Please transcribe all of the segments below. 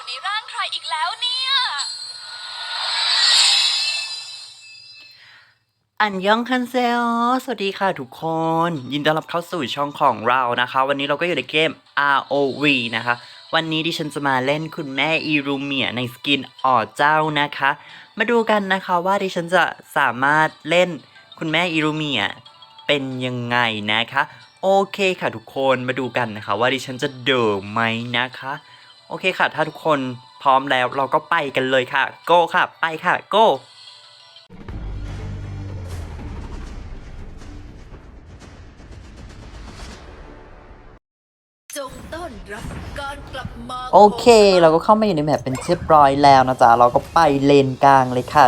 อยู่ในร่างใครอีกแล้วเนี่ย อันยองคันเซลสวัสดีค่ะทุกคน ยินดีต้อนรับเข้าสู่ช่องของเรานะคะ วันนี้เราก็อยู่ในเกม ROV นะคะ วันนี้ดิฉันจะมาเล่นคุณแม่อีรูเมียในสกินอ่อเจ้านะคะ มาดูกันนะคะว่าดิฉันจะสามารถเล่นคุณแม่อีรูเมียเป็นยังไงนะคะ โอเคค่ะทุกคนมาดูกันนะคะ ว่าดิฉันจะเดิมไหมนะคะ โอเคค่ะ ถ้าทุกคนพร้อมแล้วเราก็ไปกันเลยค่ะ โก้ค่ะ ไปค่ะ โก้จงต้อนรับการกลับมาโอเค เราก็เข้ามาอยู่ในแมปเป็นเรียบร้อยแล้วนะจ๊ะ เราก็ไปเลนกลางเลยค่ะ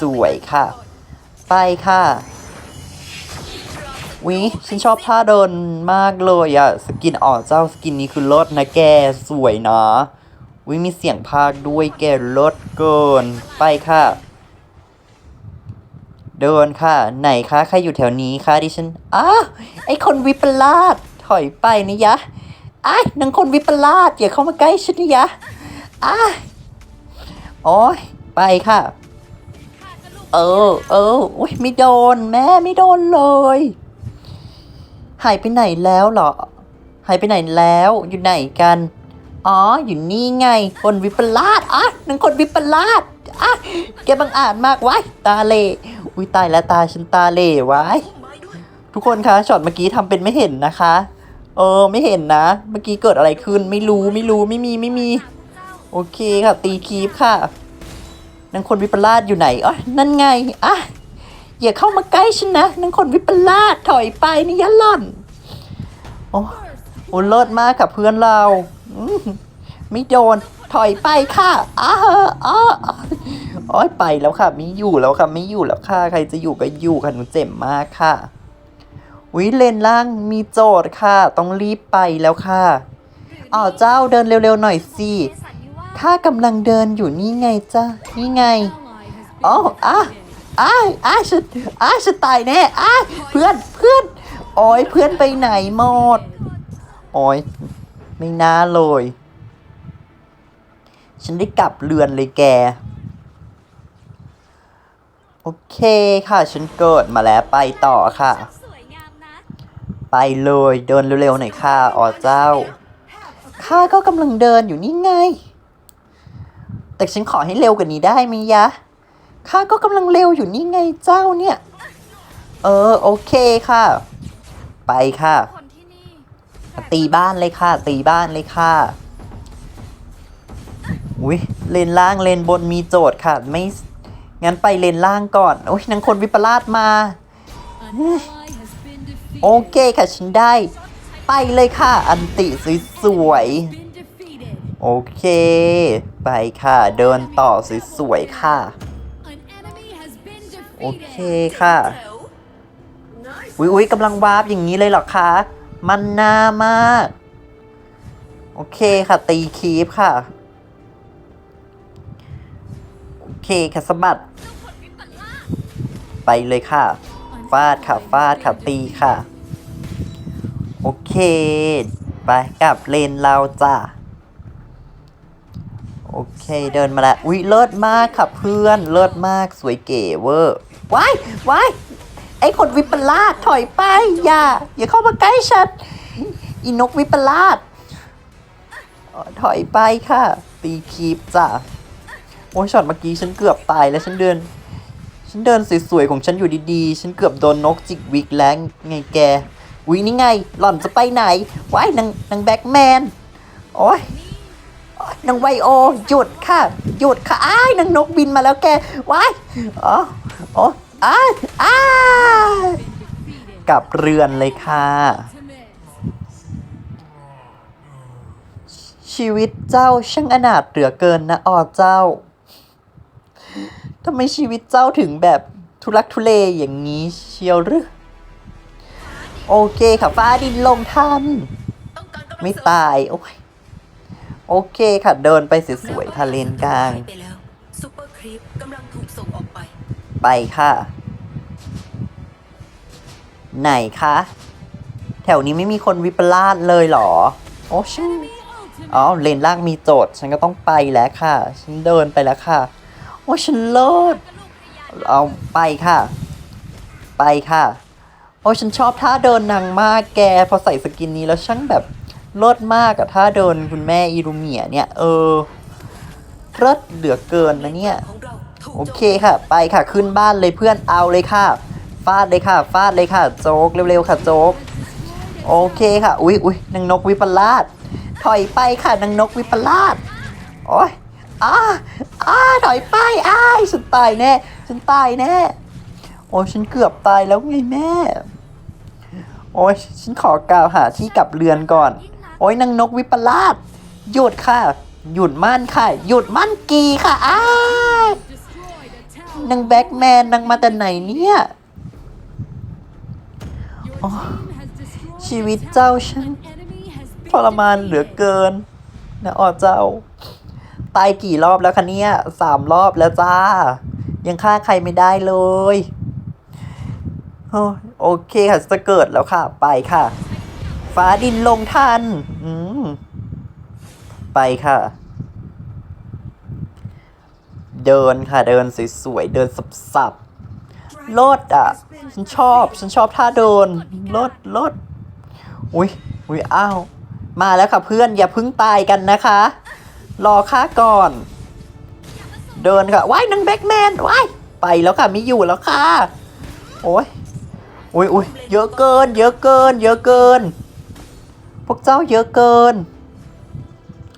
สวยๆค่ะ ไปค่ะ วิฉันชอบท่าเดินมากเลยอะสกินอ่อนเจ้าสกินนี้คือลิศนะแกสวยนะวิมีเสียงพากด้วยแกลิศเกิน ไปค่ะ เดินค่ะ ไหนคะใครอยู่แถวนี้คะดิฉันอ้าไอคนวิปลาสถอยไปนี่ยะไอ้นางคนวิปลาสอย่าเข้ามาใกล้ฉันนี่ยะอ้าโอ้ยไปค่ะ เออเออโอ้ยไม่โดนแม่ไม่โดนเลย หายไปไหนแล้วเหรอ หายไปไหนแล้ว อยู่ไหนกัน อ๋อ อยู่นี่ไง คนวิปลาสอะนางคนวิปลาสอะแกบังอาจมากไว้ตาเลอุ้ยตายแล้วตาฉันตาเลไว้ทุกคนคะช็อตเมื่อกี้ทำเป็นไม่เห็นนะคะ เออไม่เห็นนะ เมื่อกี้เกิดอะไรขึ้นไม่รู้ไม่รู้ไม่มีไม่มี โอเคค่ะ ตีคีฟค่ะนางคนวิปลาสอยู่ไหนอ๋อนั่นไงอะ อย่าเข้ามาใกล้ฉันนะนางคนวิปลาสถอยไปนี่ยะหล่อน โอ้โอ้เลิศมากค่ะเพื่อนเราอืมไม่โดน ถอยไปค่ะอ้าอ้าโอ้ยไปแล้วค่ะ ไม่อยู่แล้วค่ะ ไม่อยู่แล้วค่ะ ใครจะอยู่ก็อยู่ค่ะหนูเจ็บมากค่ะวิเลนล่างมีโจทย์ค่ะ ต้องรีบไปแล้วค่ะอ๋อเจ้าเดินเร็วๆหน่อยสิข้ากำลังเดินอยู่นี่ไงจ้านี่ไง อ๋ออะ อ้ายอ้ายฉันอ้ายฉันตายแน่อ้ายเพื่อนเพื่อนโอ้ยเพื่อนไปไหนหมดโอ้ยไม่น่าเลย ฉันได้กลับเรือนเลยแก โอเคค่ะ ฉันเกิดมาแล้วไปต่อค่ะ ไปเลยเดินเร็วๆหน่อยค่ะอ๋อเจ้าข้าก็กำลังเดินอยู่นี่ไง แต่ฉันขอให้เร็วกว่านี้ได้ไหมยะ ข้าก็กำลังเร็วอยู่นี่ไงเจ้าเนี่ย เออโอเคค่ะ ไปค่ะ ตีบ้านเลยค่ะ ตีบ้านเลยค่ะอุ้ยเลนล่างเลนบนมีโจทย์ค่ะ ไม่งั้นไปเลนล่างก่อนโอ้ยนางคนวิปลาสมา โอเคค่ะฉันได้ ไปเลยค่ะ อันติสวยๆโอเค ไปค่ะ เดินต่อสวยๆค่ะ โอเคค่ะ อุ้ยอุ้ยกำลังวาร์ปอย่างนี้เลยเหรอคะ มันน่ามาก โอเคค่ะ ตีคีฟค่ะ โอเคค่ะสะบัด ไปเลยค่ะ ฟาดค่ะ ฟาดค่ะ ตีค่ะ โอเค ไปกลับเลนเราจ้ะ โอเคเดินมาแล้วอุ๊ย เลิศมากค่ะเพื่อน เลิศมากสวยเก๋เวอร์ ว้ายว้ายไอ้คนวิปลาสถอยไปอย่า อย่าเข้ามาใกล้ฉันอีนกวิปลาสถอยไปค่ะ ตีคีบจ้ะโอ้ยช็อตเมื่อกี้ฉันเกือบตายแล้วฉันเดิน ฉันเดินสวยๆของฉันอยู่ดีๆ ฉันเกือบโดนนกจิกวิกแล้วไงแกวินี่ไง หล่อนจะไปไหนว้ายนางนางแบ็กแมนโอ้ยโอ๊ยนางไวโอหยุดค่ะ หยุดค่ะอ้ายนางนกบินมาแล้วแกว้ายอ๋ออ๋อ อ้าอ้ากลับเรือนเลยค่ะ ชีวิตเจ้าช่างอนาถเหลือเกินนะออเจ้าทำไมชีวิตเจ้าถึงแบบทุลักทุเลอย่างนี้เชียวหรือโอเคค่ะฟ้าดินลงทันต้องการกำลังไม่ตาย โอ้ยโอเคค่ะเดินไปสวยๆทะเลนกลางหายไปเปอร์ครีปกำลัง ไปค่ะ ไหนคะ แถวนี้ไม่มีคนวิปลาสเลยเหรอ โอ้ฉันอ๋อเลนล่างมีโจทย์ ฉันก็ต้องไปแล้วค่ะ ฉันเดินไปแล้วค่ะ โอ้ฉันเลิศเอาไปค่ะ ไปค่ะโอ้ฉันชอบท่าเดินนางมากแก พอใส่สกินนี้แล้วช่างแบบเลิศมากอะท่าเดินคุณแม่อิรุเมียเนี่ย เออเลิศเหลือเกินนะเนี่ย โอเคค่ะ ไปค่ะ ขึ้นบ้านเลยเพื่อนเอาเลยค่ะ ฟาดเลยค่ะ ฟาดเลยค่ะ โจ๊กเร็วๆค่ะ โจ๊ก โอเคค่ะ อุ๊ยอุ๊ยนางนกวิปลาสถอยไปค่ะนางนกวิปลาสโอ้ยอ้าอ้าถอยไปอ้ายฉันตายแน่ ฉันตายแน่ โอ้ยฉันเกือบตายแล้วไงแม่ โอ้ยฉันขอกล่าวหาที่กลับเรือนก่อน โอ้ยนางนกวิปลาสหยุดค่ะ หยุดมั่นค่ะ หยุดมั่นกีค่ะอ้าย นางแบ็กแมนนางมาแต่ไหนเนี่ยชีวิตเจ้าฉันทรมานเหลือเกินนะอ๋อเจ้า ตายกี่รอบแล้วคะเนี่ยสามรอบแล้วจ้า ยังฆ่าใครไม่ได้เลยโอ้ยโอเคค่ะจะเกิดแล้วค่ะ ไปค่ะ ฟ้าดินลงทัน อืม ไปค่ะ เดินค่ะ เดินสวยๆ เดินสับๆโลดอะ ฉันชอบ ฉันชอบท่าเดินโลดโลดอุ้ยอุ้ยอ้าว มาแล้วค่ะเพื่อนอย่าพึ่งตายกันนะคะ รอค่าก่อน เดินค่ะว้ายนางแบ็กแมนว้ายไปแล้วค่ะไม่อยู่แล้วค่ะ โอ้ยอุ้ยอุ้ยเยอะเกิน เยอะเกิน เยอะเกิน พวกเจ้าเยอะเกิน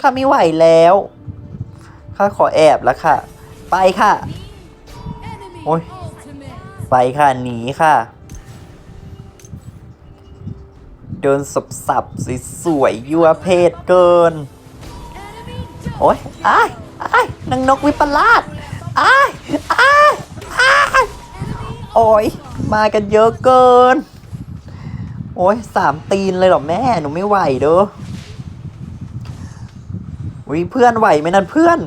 ข้าไม่ไหวแล้วข้าขอแอบแล้วค่ะ ไปค่ะ โอ้ย ไปค่ะ หนีค่ะเดินสับสับๆสวยยั่วเพศเกิน โอ้ยอ้ายอ้ายนางนกวิปลาสอ้ายอ้ายอ้ายโอ้ย มากันเยอะเกิน โอ้ยสามตีนเลยเหรอแม่ หนูไม่ไหวเด้อวิเพื่อนไหวไหมนั่นเพื่อน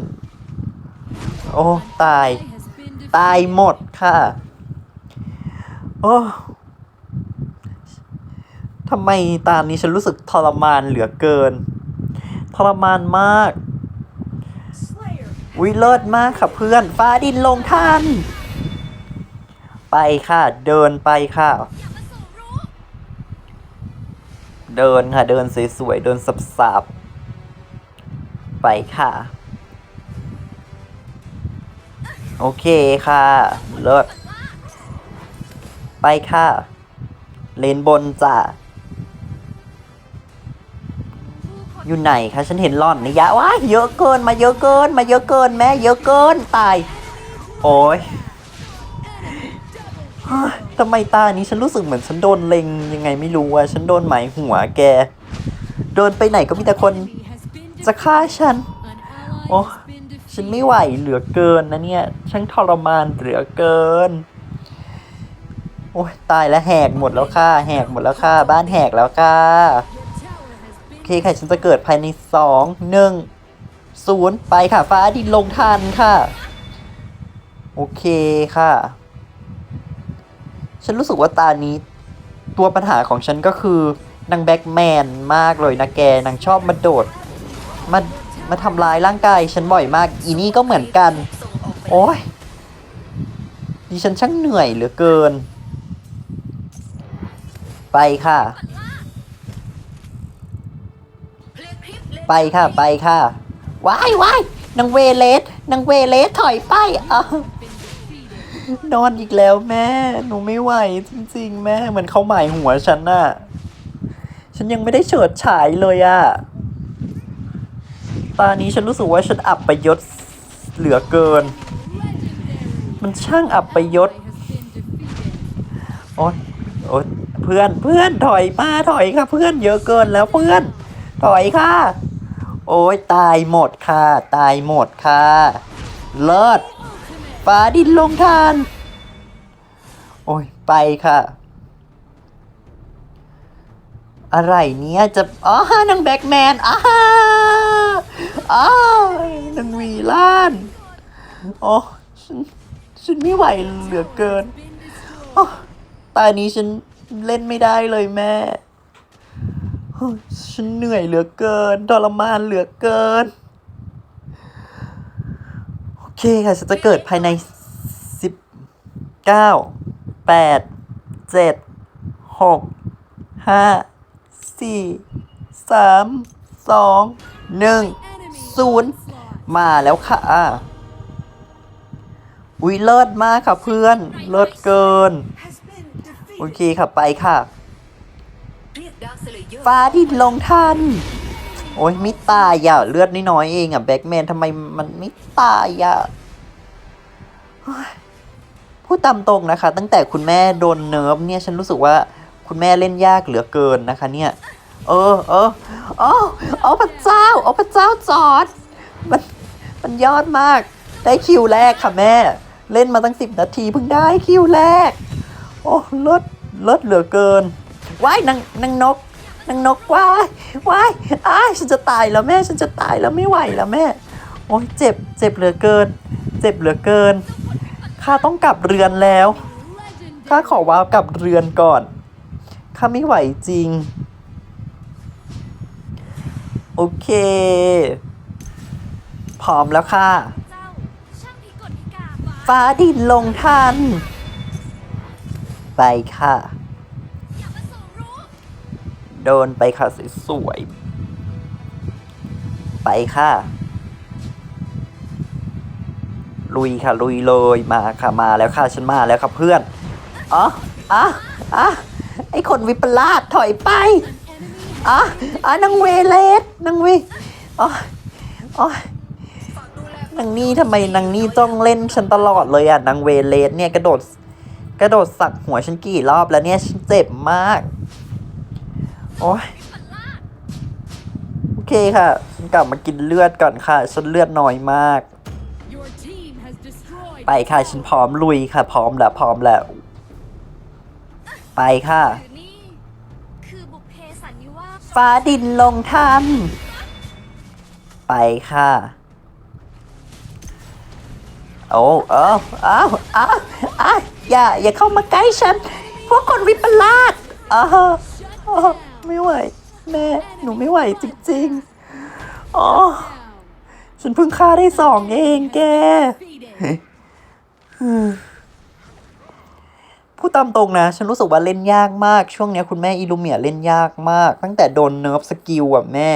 โอ้ ตาย ตายหมดค่ะ โอ้ทำไมตอนนี้ฉันรู้สึกทรมานเหลือเกิน ทรมานมากวิเลิศมากค่ะเพื่อน ฟ้าดินลงทันไปค่ะ เดินไปค่ะ เดินค่ะ เดินสวยๆ เดินสับๆ ไปค่ะ โอเคค่ะเลิศไปค่ะ เลนบนจ้ะอยู่ไหนคะฉันเห็นล่อนนี่ยะว้าเยอะเกินมาเยอะเกินมาเยอะเกินแม่เยอะเกินตาย โอ้ยเฮ้ยทำไมตานี้ฉันรู้สึกเหมือนฉันโดนเล็งยังไงไม่รู้อะฉันโดนหมายหัวแก เดินไปไหนก็มีแต่คน จะฆ่าฉัน โอ้ ฉันไม่ไหวเหลือเกินนะเนี่ยช่างทรมานเหลือเกิน โอ้ยตายแล้วแหกหมดแล้วค่ะ แหกหมดแล้วค่ะ บ้านแหกแล้วค่ะ โอเคค่ะฉันจะเกิดภายในสองหนึ่งศูนย์ไปค่ะ ฟ้าดินลงทันค่ะ โอเคค่ะ ฉันรู้สึกว่าตานี้ ตัวปัญหาของฉันก็คือนางแบ็กแมนมากเลยนะแกนางชอบมาโดดมา มาทำร้ายร่างกายฉันบ่อยมาก อีนี่ก็เหมือนกัน โอ้ยดิฉันช่างเหนื่อยเหลือเกิน ไปค่ะ ไปค่ะไปค่ะว้ายว้ายนางเวเลสนางเวเลสถอยไปอ้าวนอนอีกแล้วแม่ หนูไม่ไหวจริง ๆ แม่เหมือนเขาหมายหัวฉันน่ะ ฉันยังไม่ได้เฉิดฉายเลยอะ ตอนนี้ฉันรู้สึกว่าฉันอับประยศเหลือเกิน มันช่างอับประยศโอ๊ยโอ๊ยเพื่อนเพื่อนถอยมาถอยค่ะ เพื่อนเยอะเกินแล้วเพื่อน ถอยค่ะ โอ้ยตายหมดค่ะ ตายหมดค่ะ เลิศฟ้าดินลงทาน โอ้ยไปค่ะ อะไรเนี้ยจะอ๋อนางแบ็กแมนอ้า อ้านางวีล่านโอ้ฉันฉันไม่ไหวเหลือเกินโอ้ตอนนี้ฉันเล่นไม่ได้เลยแม่ฉันเหนื่อยเหลือเกินทรมานเหลือเกิน โอเคค่ะ ฉันจะเกิดภายในสิบเก้าแปดเจ็ดหกห้าสี่สามสองหนึ่ง ศูนย์มาแล้วค่ะ อุ้ยเลิศมากค่ะเพื่อน เลิศเกิน โอเคค่ะไปค่ะ ฟ้าดินลงทันโอ้ยไม่ตายอะ เลือดน้อยๆเองอะแบ็กแมนทำไมมันไม่ตายอะพูดตามตรงนะคะ ตั้งแต่คุณแม่โดนเนิร์ฟเนี่ยฉันรู้สึกว่าคุณแม่เล่นยากเหลือเกินนะคะ เนี่ย เออเออโอ้โอ้พระเจ้า อ้พระเจ้าจอดมันมันยอดมาก ได้คิวแรกค่ะแม่ เล่นมาตั้งสิบนาทีเพิ่งได้คิวแรก โอ้เลิศเลิศเหลือเกินว้ายนางนางนกนางนกว้ายว้ายอ้ายฉันจะตายแล้วแม่ฉันจะตายแล้วไม่ไหวแล้วแม่ โอ้ยเจ็บเจ็บเหลือเกิน เจ็บเหลือเกินข้าต้องกลับเรือนแล้วข้าขอว้าวกลับเรือนก่อนข้าไม่ไหวจริง โอเค พร้อมแล้วค่ะ เจ้าช่างพิกลพิการวะฟ้าดินลงทัน ไปค่ะ อย่ามาสู่รู้โดนไปค่ะสวยๆไปค่ะ ลุยค่ะ ลุยเลยมาค่ะมาแล้วค่ะ ฉันมาแล้วค่ะเพื่อนอ๋ออะอะไอคนวิปลาสถอยไปอะ อะนางเวเลสนางเวอ๋ออ๋อนางนี่ทำไมนางนี่ต้องเล่นฉันตลอดเลยอะนางเวเลสเนี่ยกระโดด กระโดดสักหัวฉันกี่รอบแล้วเนี่ยฉันเจ็บมาก โอ้ยโอเคค่ะ ฉันกลับมากินเลือดก่อนค่ะ ฉันเลือดน้อยมาก ไปค่ะ ฉันพร้อมลุยค่ะ พร้อมแล้วพร้อมแล้ว ไปค่ะ หรือนี่ คือบุพเพสันนิวาส ฟ้าดินลงทันไปค่ะ โอ้เอ้าเอ้าเอ้าอ้าอย่า อย่าเข้ามาใกล้ฉัน พวกคนวิปลาสอ้าวอ้าไม่ไหว แม่ หนูไม่ไหวจริงๆอ๋อฉันเพิ่งฆ่าได้สองเองแก พูดตามตรงนะ ฉันรู้สึกว่าเล่นยากมาก ช่วงนี้คุณแม่อิลูเมียเล่นยากมาก ตั้งแต่โดนเนิร์ฟสกิลอะแม่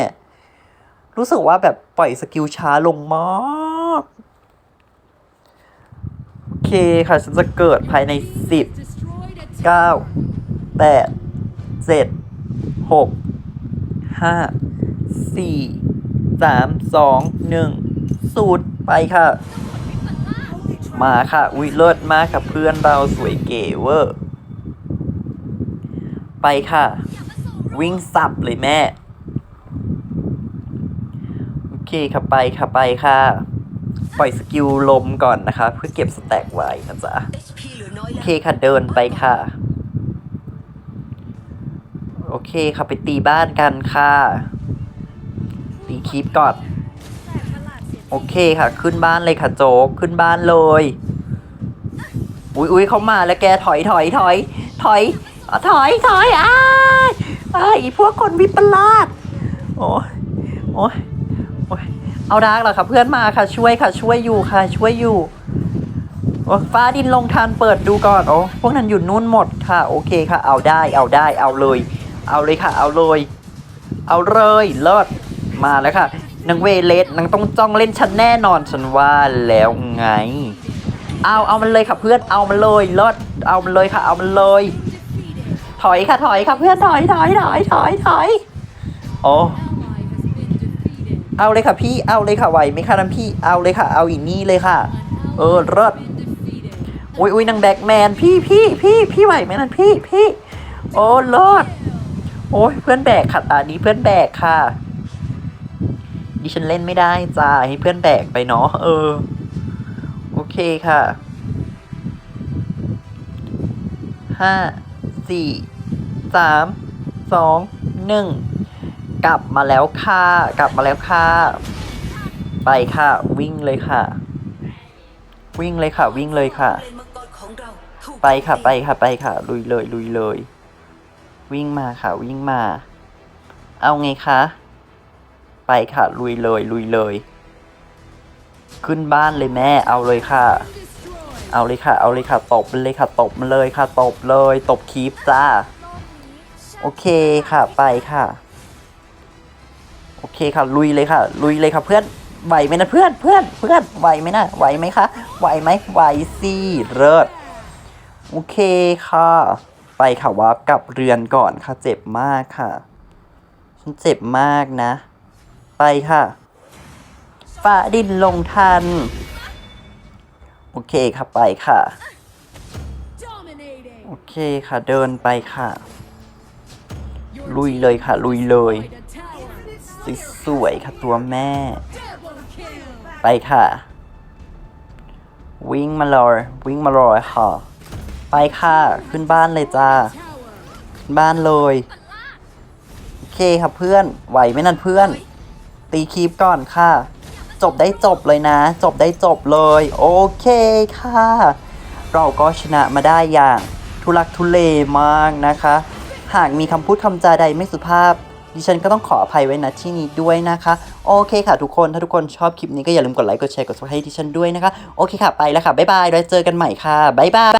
รู้สึกว่าแบบปล่อยสกิลช้าลงมาก โอเคค่ะ ฉันจะเกิดภายในสิบเก้าแปดเจ็ดหกห้าสี่สามสองหนึ่งศูนย์ไปค่ะ มาค่ะอุ้ยเลิศมากค่ะเพื่อนเราสวยเก๋เวอร์ไปค่ะ วิ่งสับเลยแม่ โอเคค่ะไปค่ะไปค่ะ ปล่อยสกิลลมก่อนนะคะ เพื่อเก็บสแต็กไว้นะจ๊ะโอเคค่ะเดินไปค่ะ โอเคค่ะไปตีบ้านกันค่ะ ตีคลิปก่อน โอเคค่ะ ขึ้นบ้านเลยค่ะโจ๊กขึ้นบ้านเลย อุ้ยอุ้ยเขามาแล้วแกถอยถอยถอยถอยถอยถอยอ้ายอ้ายอีพวกคนวิปลาสโอ้ยโอ้ยโอ้ยเอาดาร์กเหรอคะเพื่อนมาค่ะช่วยค่ะ ช่วยอยู่ค่ะ ช่วยอยู่โอ้ฟ้าดินลงทานเปิดดูก่อนโอ้พวกนั้นอยู่นู่นหมดค่ะ โอเคค่ะ เอาได้เอาได้เอาเลย เอาเลยค่ะ เอาเลย เอาเลยเลิศมาแล้วค่ะ นางเวเลสนางต้องจ้องเล่นฉันแน่นอนฉันว่าแล้วไง เอาเอามันเลยค่ะเพื่อนเอามันเลยเลิศเอามันเลยค่ะเอามันเลย ถอยค่ะถอยค่ะเพื่อนถอยถอยถอยถอยถอยโอ้เอาเลยค่ะพี่เอาเลยค่ะไหวไหมคะน้ำพี่เอาเลยค่ะ เอาอีกนี่เลยค่ะ เออ ally เลิศ has been defeated. อุ้ยอุ้ยนางแบกแมนพี่พี่พี่พี่ไหวไหมนั่นพี่พี่โอ้เลิศโอ้ยเพื่อนแบกค่ะอันนี้เพื่อนแบกค่ะ ดิฉันเล่นไม่ได้จ้าให้เพื่อนแบกไปเนาะเออ โอเคค่ะห้าสี่สามสองหนึ่งกลับมาแล้วค่ะ กลับมาแล้วค่ะ ไปค่ะ วิ่งเลยค่ะ วิ่งเลยค่ะ วิ่งเลยค่ะ ไปค่ะไปค่ะไปค่ะ ลุยเลยลุยเลย วิ่งมาค่ะ วิ่งมา เอาไงคะ ไปค่ะ ลุยเลยลุยเลย ขึ้นบ้านเลยแม่ เอาเลยค่ะ เอาเลยค่ะ เอาเลยค่ะ ตบมันเลยค่ะ ตบมันเลยค่ะ ตบเลย ตบคีปจ้าโลกนี้ช่างโอเคค่ะ ไปค่ะ โอเคค่ะ ลุยเลยค่ะ ลุยเลยค่ะเพื่อน ไหวไหมนะเพื่อน เพื่อน เพื่อน ไหวไหมนะ ไหวไหมคะ ไหวไหมไหวสิเลิศโอเคค่ะ ไปค่ะวาร์ปกลับเรือนก่อนค่ะ เจ็บมากค่ะ ฉันเจ็บมากนะ ไปค่ะฟ้าดินลงทัน โอเคค่ะไปค่ะ Dominating. โอเคค่ะเดินไปค่ะ Your ลุยเลยค่ะ ลุยเลย destroyed a tower. สวยๆค่ะตัวแม่ Double kill. ไปค่ะ วิ่งมาเลยวิ่งมาเลยค่ะ ไปค่ะ ขึ้นบ้านเลยจ้า Tower. ขึ้นบ้านเลย โอเคค่ะเพื่อนไหวไหมนั่นเพื่อน ตีคีปก่อนค่ะ จบได้จบเลยนะ จบได้จบเลย โอเคค่ะ เราก็ชนะมาได้อย่าง ทุลักทุเลมากนะคะ หากมีคำพูดคำจาใดไม่สุภาพ ดิฉันก็ต้องขออภัยไว้ณที่นี้ด้วยนะคะ โอเคค่ะทุกคนถ้าทุกคนชอบคลิปนี้ก็อย่าลืมกดไลค์กดแชร์กดซับให้ดิฉันด้วยนะคะ โอเคค่ะไปแล้วค่ะบ๊ายบายไว้เจอกันใหม่ค่ะบ๊ายบาย